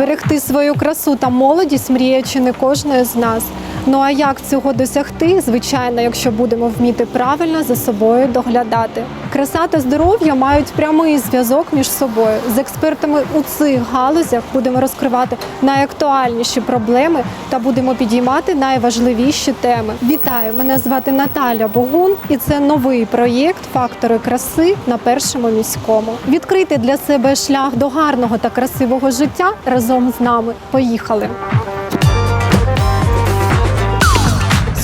Зберегти свою красу та молодість мріє чи не кожної з нас. Ну а як цього досягти? Звичайно, якщо будемо вміти правильно за собою доглядати. Краса та здоров'я мають прямий зв'язок між собою. З експертами у цих галузях будемо розкривати найактуальніші проблеми та будемо підіймати найважливіші теми. Вітаю! Мене звати Наталя Богун, і це новий проєкт Фактори краси на першому міському. Відкрити для себе шлях до гарного та красивого життя разом з нами. Поїхали!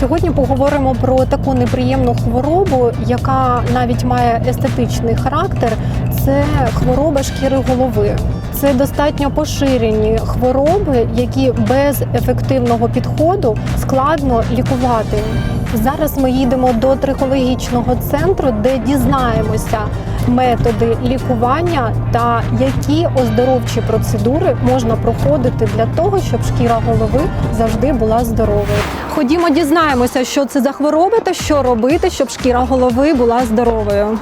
Сьогодні поговоримо про таку неприємну хворобу, яка навіть має естетичний характер. Це хвороба шкіри голови. Це достатньо поширені хвороби, які без ефективного підходу складно лікувати. Зараз ми їдемо до трихологічного центру, де дізнаємося методи лікування та які оздоровчі процедури можна проходити для того, щоб шкіра голови завжди була здоровою. Ходімо, дізнаємося, що це за хвороба та що робити, щоб шкіра голови була здоровою.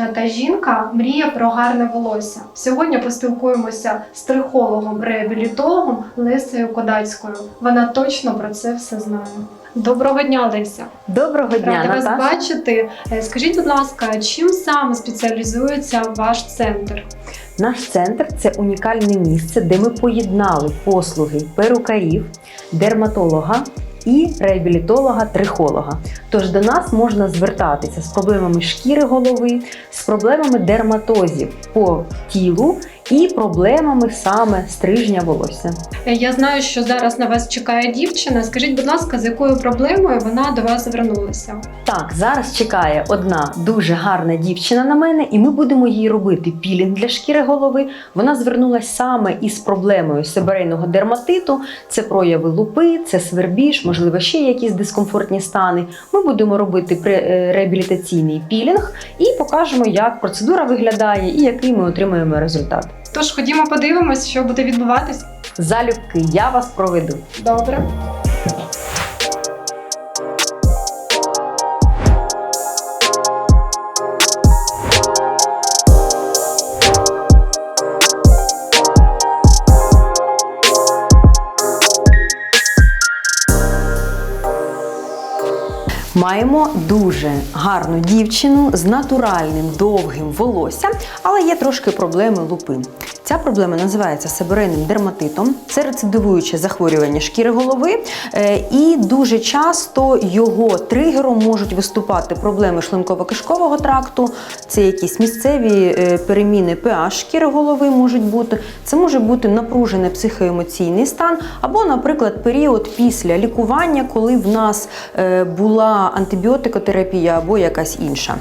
Кожна та жінка мріє про гарне волосся. Сьогодні поспілкуємося з трихологом, реабілітологом Лесею Кодацькою. Вона точно про це все знає. Доброго дня, Леся. Доброго дня, Рада вас бачити. Е, Скажіть, будь ласка, чим саме спеціалізується ваш центр? Наш центр це унікальне місце, де ми поєднали послуги перукарів, дерматолога і реабілітолога-трихолога. Тож до нас можна звертатися з проблемами шкіри голови, з проблемами дерматозів по тілу і проблемами саме стрижня волосся. Я знаю, що зараз на вас чекає дівчина. Скажіть, будь ласка, з якою проблемою вона до вас звернулася? Так, зараз чекає одна дуже гарна дівчина на мене, і ми будемо їй робити пілінг для шкіри голови. Вона звернулася саме із проблемою себорейного дерматиту. Це прояви лупи, це свербіж, можливо, ще якісь дискомфортні стани. Ми будемо робити е, реабілітаційний пілінг і покажемо, як процедура виглядає і який ми отримаємо результат. Тож ходімо, подивимось, що буде відбуватись. Залюбки я вас проведу. Добре. Маємо дуже гарну дівчину з натуральним довгим волоссям, але є трошки проблеми лупи. Ця проблема називається себорейним дерматитом. Це рецидивуюче захворювання шкіри голови, е, і дуже часто його тригером можуть виступати проблеми шлунково-кишкового тракту, це якісь місцеві е, переміни pH шкіри голови можуть бути. Це може бути напружений психоемоційний стан, або, наприклад, період після лікування, коли в нас е, була антибіотикотерапія або якась інша.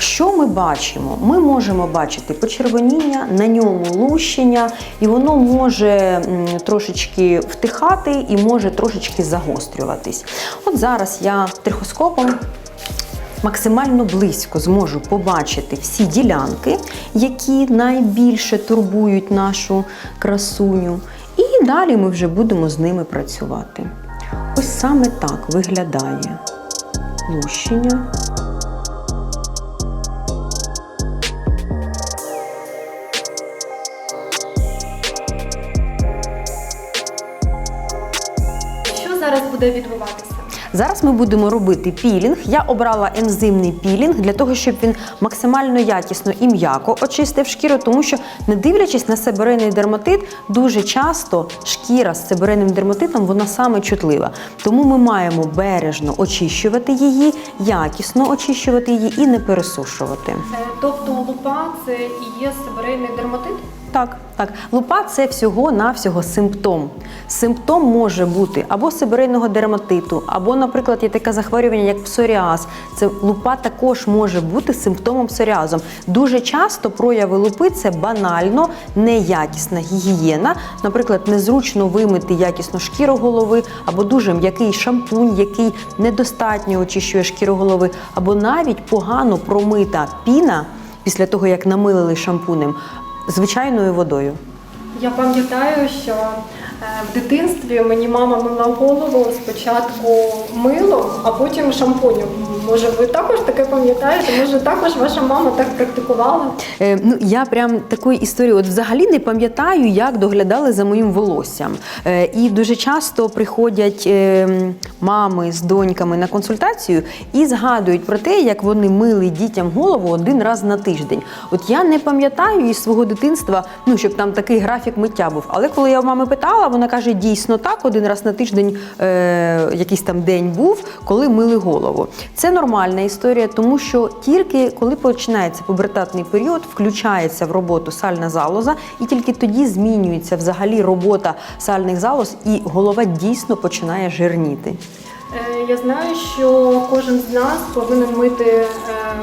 Що ми бачимо? Ми можемо бачити почервоніння, на ньому лущення, і воно може трошечки втихати і може трошечки загострюватись. От зараз я трихоскопом максимально близько зможу побачити всі ділянки, які найбільше турбують нашу красуню. І далі ми вже будемо з ними працювати. Ось саме так виглядає лущення. Зараз буде відбуватися? Зараз ми будемо робити пілінг. Я обрала ензимний пілінг для того, щоб він максимально якісно і м'яко очистив шкіру, тому що, не дивлячись на себорейний дерматит, дуже часто шкіра з себорейним дерматитом вона саме чутлива. Тому ми маємо бережно очищувати її, якісно очищувати її і не пересушувати. Тобто лупа це і є себорейний дерматит? Так, Так, лупа це всього-навсього симптом. Симптом може бути або сибирейного дерматиту, або, наприклад, є таке захворювання, як псоріаз. Це лупа також може бути симптомом псоріазу. Дуже часто прояви лупи це банально неякісна гігієна, наприклад, незручно вимити якісно шкіру голови, або дуже м'який шампунь, який недостатньо очищує шкіру голови, або навіть погано промита піна після того, як намилили шампунем звичайною водою. Я пам'ятаю, що е, в дитинстві мені мама мила голову спочатку милом, а потім шампунем. Може, ви також таке пам'ятаєте? Може, також ваша мама так практикувала? Е, ну, я прям такої історії, от взагалі не пам'ятаю, як доглядали за моїм волоссям. Е, і дуже часто приходять е, мами з доньками на консультацію і згадують про те, як вони мили дітям голову один раз на тиждень. От я не пам'ятаю із свого дитинства, ну щоб там такий графік миття був. Але коли я в мами питала, вона каже, дійсно так, один раз на тиждень е, якийсь там день був, коли мили голову. Це нормальна історія, тому що тільки коли починається пубертатний період, включається в роботу сальна залоза, і тільки тоді змінюється взагалі робота сальних залоз, і голова дійсно починає жирніти. Е, Я знаю, що кожен з нас повинен мити е,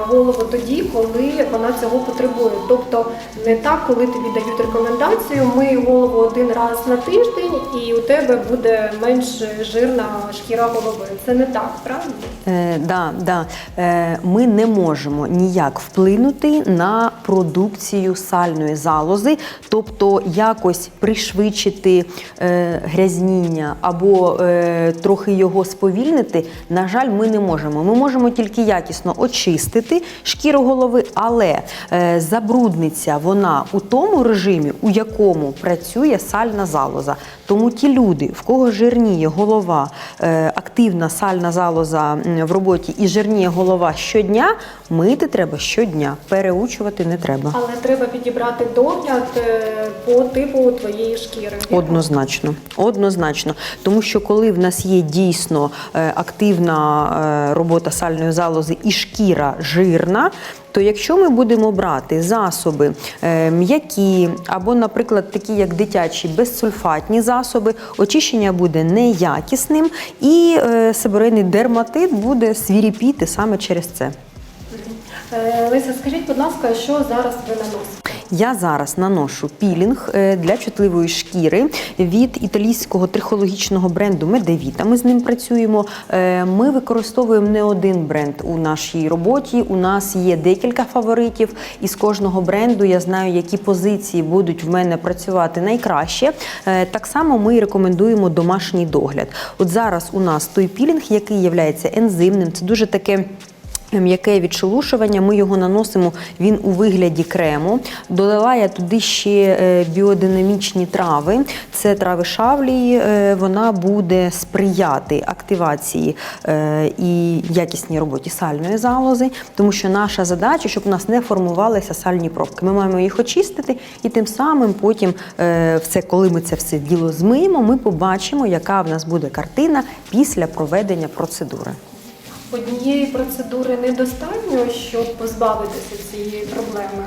голову тоді, коли вона цього потребує. Тобто не так, коли тобі дають рекомендацію, мий голову один раз на тиждень, і у тебе буде менш жирна шкіра голови. Це не так, правда? Е, да, да. Е, ми не можемо ніяк вплинути на продукцію сальної залози, тобто якось пришвидшити е, грязніння або е, трохи його сповільнити. На жаль, ми не можемо. Ми можемо тільки якісно очистити шкіру голови, але е, забрудниться вона у тому режимі, у якому працює сальна залоза. Тому ті люди, в кого жирніє голова, е, активна сальна залоза в роботі і жирніє голова щодня, мити треба щодня, переучувати не треба. Але треба підібрати догляд е, по типу твоєї шкіри. Однозначно, однозначно. Тому що коли в нас є дійсно активна е, робота сальної залози і шкіра жирна. То якщо ми будемо брати засоби е, м'які або, наприклад, такі як дитячі безсульфатні засоби, очищення буде неякісним і е, себорейний дерматит буде свіріпіти саме через це. Е, Леся, скажіть, будь ласка, що зараз ви наносите? Я зараз наношу пілінг е, для чутливої шкіри від італійського трихологічного бренду Медевіта. Ми з ним працюємо. Е, Ми використовуємо не один бренд у нашій роботі. У нас є декілька фаворитів, і з кожного бренду я знаю, які позиції будуть в мене працювати найкраще. Так само ми рекомендуємо домашній догляд. От зараз у нас той пілінг, який є ензимним, це дуже таке. М'яке відшелушування, ми його наносимо він у вигляді крему. Додала я туди ще е, біодинамічні трави. Це трави шавлії. е, Вона буде сприяти активації е, і якісній роботі сальної залози, тому що наша задача, щоб у нас не формувалися сальні пробки. Ми маємо їх очистити, і тим самим потім, все, коли ми це все діло змиємо, ми побачимо, яка в нас буде картина після проведення процедури. Однієї процедури недостатньо, щоб позбавитися цієї проблеми.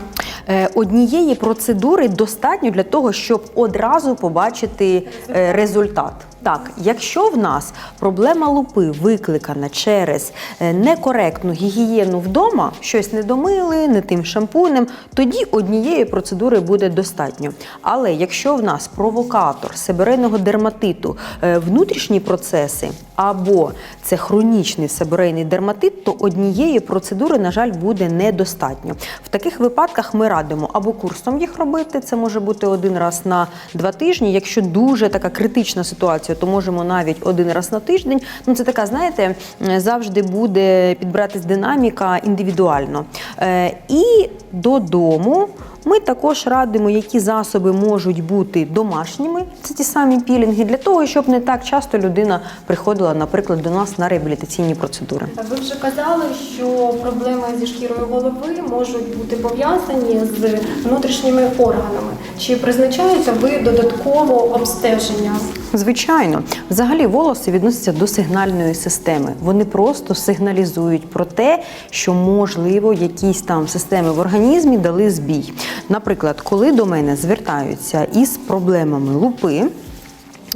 Е, Однієї процедури достатньо для того, щоб одразу побачити е, результат. Так, якщо в нас проблема лупи викликана через е, некоректну гігієну вдома, щось не домили, не тим шампунем, тоді однієї процедури буде достатньо. Але якщо в нас провокатор себорейного дерматиту, е, внутрішні процеси або це хронічний себорейний дерматит, то однієї процедури, на жаль, буде недостатньо. В таких випадках ми радимо або курсом їх робити, це може бути один раз на два тижні. Якщо дуже така критична ситуація, то можемо навіть один раз на тиждень. Ну це така, знаєте, завжди буде підбиратись динаміка індивідуально. Е, І додому. Ми також радимо, які засоби можуть бути домашніми, це ті самі пілінги, для того, щоб не так часто людина приходила, наприклад, до нас на реабілітаційні процедури. Ви вже казали, що проблеми зі шкірою голови можуть бути пов'язані з внутрішніми органами. Чи призначаєте ви додатково обстеження? Звичайно, взагалі волоси відносяться до сигнальної системи. Вони просто сигналізують про те, що можливо якісь там системи в організмі дали збій. Наприклад, коли до мене звертаються із проблемами лупи.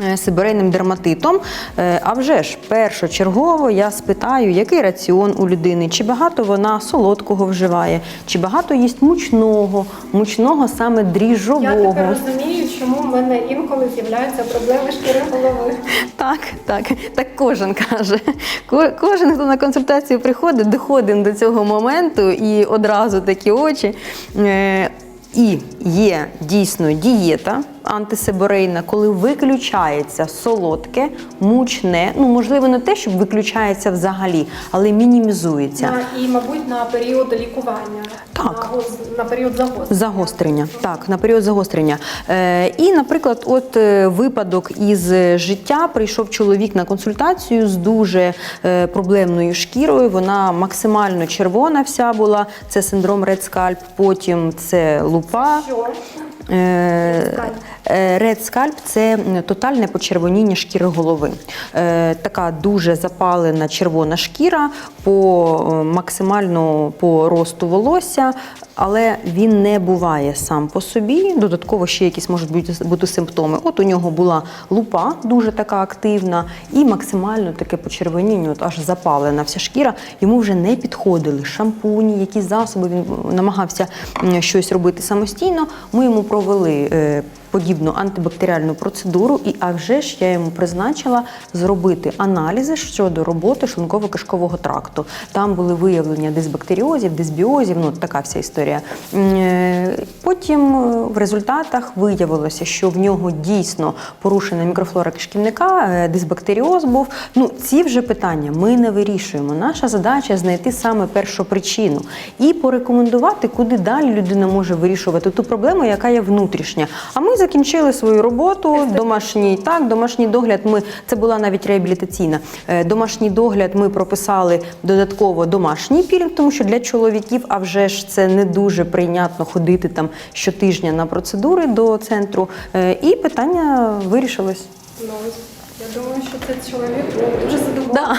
Е, Сибирейним дерматитом, Е, а вже ж першочергово я спитаю, який раціон у людини, чи багато вона солодкого вживає, чи багато їсть мучного, мучного саме Я тепер розумію, чому в мене інколи з'являються проблеми шкіри голови. Так, так, так кожен каже. Кожен, хто на консультацію приходить, доходить до цього моменту і одразу такі очі. Е, І є дійсно дієта антисеборейна, коли виключається солодке, мучне, ну можливо, не те, щоб виключається взагалі, але мінімізується. На, і, мабуть, на період лікування. Так. На, гоз- на період загострення. Загострення, так, на період загострення. Е, і, наприклад, от е, випадок із життя прийшов чоловік на консультацію з дуже е, проблемною шкірою. Вона максимально червона вся була. Це синдром Red Scalp, потім це лупа. Що? Е, скальп Scalp – це тотальне почервоніння шкіри голови. Е, Така дуже запалена червона шкіра по е, максимально по росту волосся, але він не буває сам по собі. Додатково ще якісь можуть бути, бути симптоми. От у нього була лупа дуже така активна, і максимально таке почервоніння, от аж запалена вся шкіра. Йому вже не підходили шампуні, якісь засоби. Він намагався щось робити самостійно. Ми йому провели. Подібну антибактеріальну процедуру, і а вже ж я йому призначила зробити аналізи щодо роботи шлунково-кишкового тракту. Там були виявлення дисбактеріозів, дисбіозів, ну така вся історія. Е, Потім е, в результатах виявилося, що в нього дійсно порушена мікрофлора кишківника, е, дисбактеріоз був. Ну ці вже питання ми не вирішуємо. Наша задача знайти саме першу причину і порекомендувати, куди далі людина може вирішувати ту проблему, яка є внутрішня. А ми закінчили свою роботу. Домашній так, домашній догляд. Ми це була навіть реабілітаційна. Е, Домашній догляд ми прописали додатково домашній пілінг, тому що для чоловіків, а вже ж це не дуже прийнятно ходити там щотижня на процедури до центру. Е, І питання вирішилось. Ну, я думаю, що цей чоловік дуже задоволений. Да,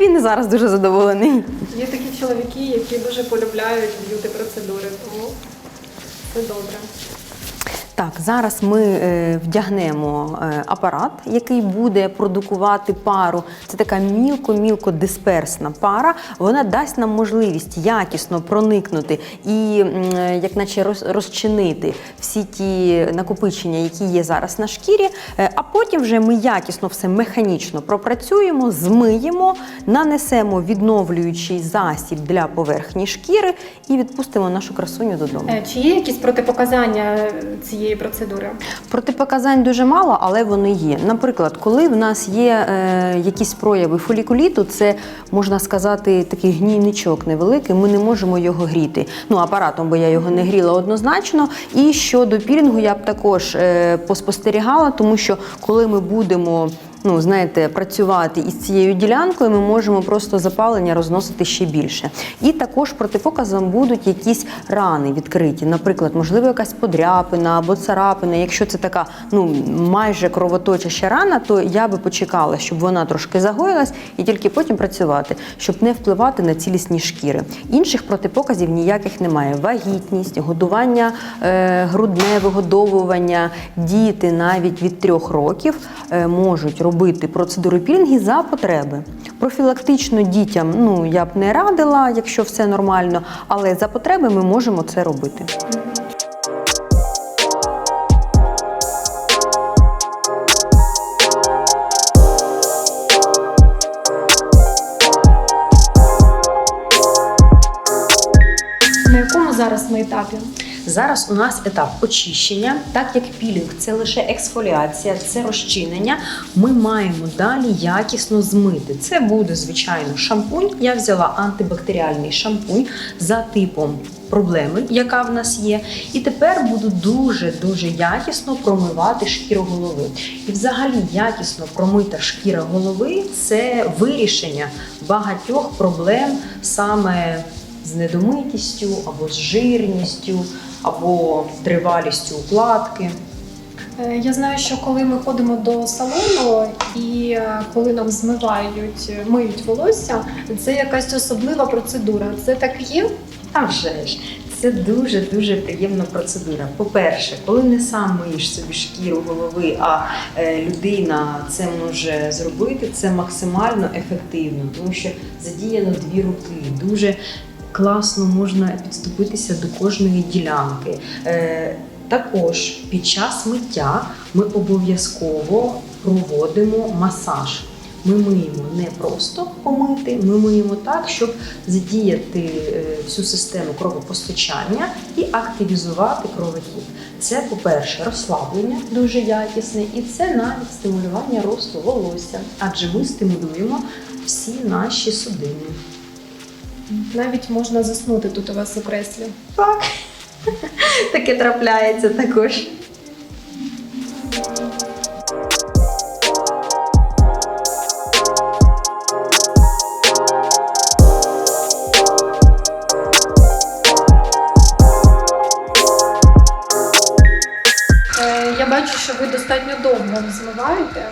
він і зараз дуже задоволений. Є такі чоловіки, які дуже полюбляють б'юти процедури, тому це добре. Так, зараз ми е, вдягнемо е, апарат, який буде продукувати пару. Це така мілко-мілко дисперсна пара. Вона дасть нам можливість якісно проникнути і, е, як наче, роз- розчинити всі ті накопичення, які є зараз на шкірі. А потім вже ми якісно все механічно пропрацюємо, змиємо, нанесемо відновлюючий засіб для поверхні шкіри і відпустимо нашу красуню додому. Чи є якісь протипоказання цієї процедури? Протипоказань дуже мало, але вони є. Наприклад, коли в нас є е, якісь прояви фолікуліту, це можна сказати такий гнійничок невеликий. Ми не можемо його гріти. Ну апаратом, бо я його не гріла однозначно. І щодо пілінгу я б також е, поспостерігала, тому що коли ми будемо. Ну, знаєте, працювати із цією ділянкою, ми можемо просто запалення розносити ще більше. І також протипоказом будуть якісь рани відкриті. Наприклад, можливо, якась подряпина або царапина. Якщо це така ну майже кровоточаща рана, то я би почекала, щоб вона трошки загоїлась, і тільки потім працювати, щоб не впливати на цілісні шкіри. Інших протипоказів ніяких немає. Вагітність, годування, е, грудне вигодовування, діти навіть від трьох років е, можуть робити процедури пілінги за потреби. Профілактично дітям ну я б не радила, якщо все нормально, але за потреби ми можемо це робити. Зараз у нас етап очищення, так як пілінг це лише ексфоліація, це розчинення. Ми маємо далі якісно змити. Це буде звичайно шампунь. Я взяла антибактеріальний шампунь за типом проблеми, яка в нас є. І тепер буду дуже дуже якісно промивати шкіру голови. І взагалі якісно промита шкіра голови це вирішення багатьох проблем саме з недомитістю або з жирністю, або тривалістю укладки. Е, Я знаю, що коли ми ходимо до салону і е, коли нам змивають, е, миють волосся, це якась особлива процедура. Це так є? А вже ж, Це дуже дуже приємна процедура. По-перше, коли не сам миєш собі шкіру голови, а людина це може зробити, це максимально ефективно, тому що задіяно дві руки. Дуже класно можна підступитися до кожної ділянки. Е, також під час миття ми обов'язково проводимо масаж. Ми миємо не просто помити, ми миємо так, щоб задіяти е, всю систему кровопостачання і активізувати кровотік. Це, по-перше, розслаблення дуже якісне, і це навіть стимулювання росту волосся, адже ми стимулюємо всі наші судини. Навіть можна заснути тут у вас у креслі. Так, таке трапляється також. Е, Я бачу, що ви достатньо довго змиваєте.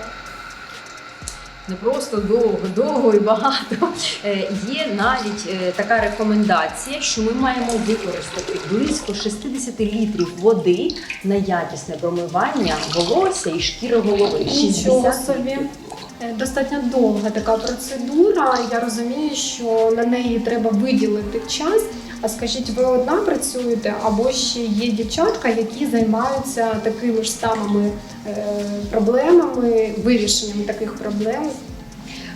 Не просто довго, довго і багато. Е, Є навіть е, така рекомендація, що ми маємо використати близько 60 літрів води на якісне промивання волосся і шкіри голови. 60 собі. Е, Достатньо довга така процедура. Я розумію, що на неї треба виділити час. А скажіть, ви одна працюєте або ще є дівчатка, які займаються такими ж самими е, проблемами, вирішенням таких проблем?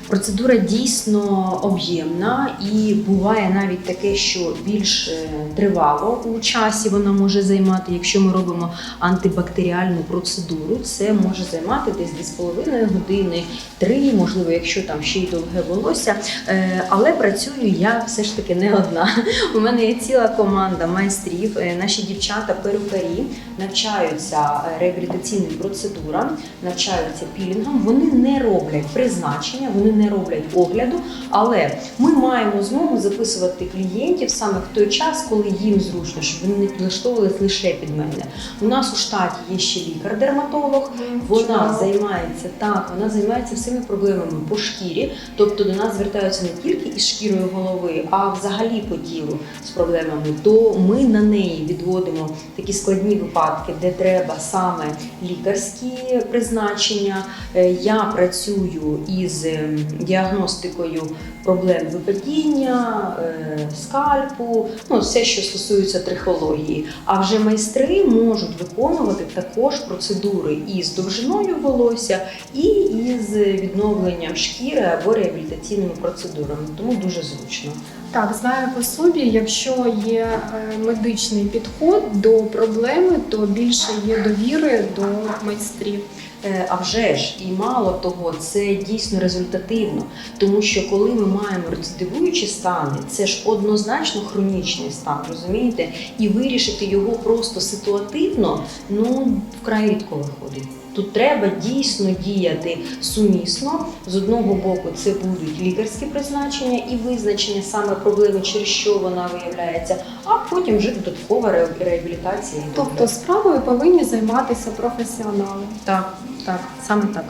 Процедура дійсно об'ємна і буває навіть таке, що більш е, тривало у часі вона може займати. Якщо ми робимо антибактеріальну процедуру, це може займати десь 2,5 години, 3, можливо, якщо там ще й довге волосся. Е, Але працюю я все ж таки не одна. У мене є ціла команда майстрів. Е, Наші дівчата перукарі навчаються реабілітаційним процедурам, навчаються пілінгам. Вони не роблять призначення, вони не роблять огляду, але ми маємо змогу записувати клієнтів саме в той час, коли їм зручно, щоб вони не підлаштовувалися лише під мене. У нас у штаті є ще лікар-дерматолог. Вона займається так, вона займається всіми проблемами по шкірі, тобто до нас звертаються не тільки із шкірою голови, а взагалі по тілу з проблемами. То ми на неї відводимо такі складні випадки, де треба саме лікарські призначення. Е, Я працюю із ем, діагностикою проблем випадіння, е, скальпу, ну все, що стосується трихології. А вже майстри можуть виконувати також процедури із довжиною волосся і із відновленням шкіри або реабілітаційними процедурами. Тому дуже зручно. Так, знаю по собі, якщо є е, медичний підход до проблеми, то більше є довіри до майстрів. Е, А вже ж і мало того, це дійсно результативно, тому що коли ми маємо рецидивуючі стани, це ж однозначно хронічний стан, розумієте? І вирішити його просто ситуативно, ну вкрай рідко виходить. Тут треба дійсно діяти сумісно. З одного боку, це будуть лікарські призначення і визначення саме проблеми, через що вона виявляється, а потім вже додаткова реабілітація. Тобто справою повинні займатися професіонали. так, так, саме так.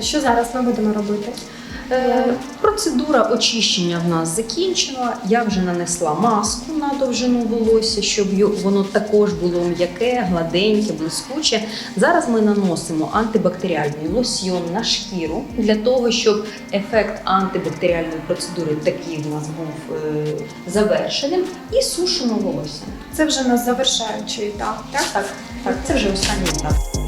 Що зараз ми будемо робити? Е, Процедура очищення в нас закінчена. Я вже нанесла маску на довжину волосся, щоб воно також було м'яке, гладеньке, блискуче. Зараз ми наносимо антибактеріальний лосьйон на шкіру для того, щоб ефект антибактеріальної процедури такий в нас був е, завершеним, і сушимо волосся. Це вже у нас завершаючий етап, так? Так, так, це вже останній етап.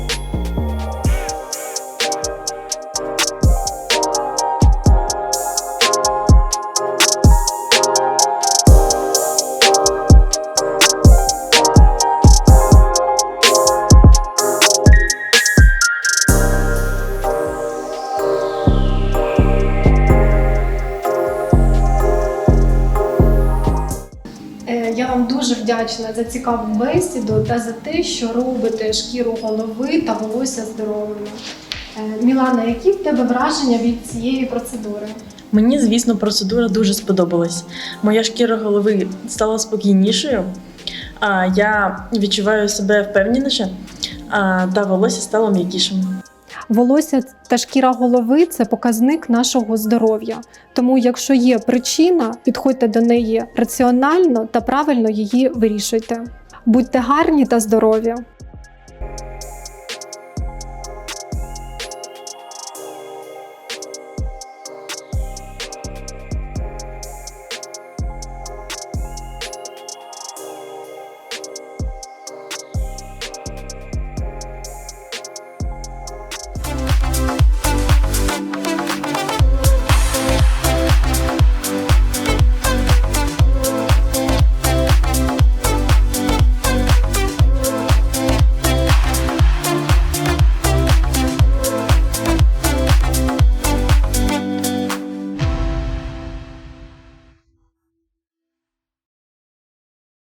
Я вам дуже вдячна за цікаву бесіду та за те, що робите шкіру голови та волосся здоровими. Е, Мілана, які в тебе враження від цієї процедури? Мені, звісно, процедура дуже сподобалась. Моя шкіра голови стала спокійнішою, а я відчуваю себе впевненіше, та волосся стало м'якішим. Волосся та шкіра голови це показник нашого здоров'я. Тому, якщо є причина, підходьте до неї раціонально та правильно її вирішуйте. Будьте гарні та здорові!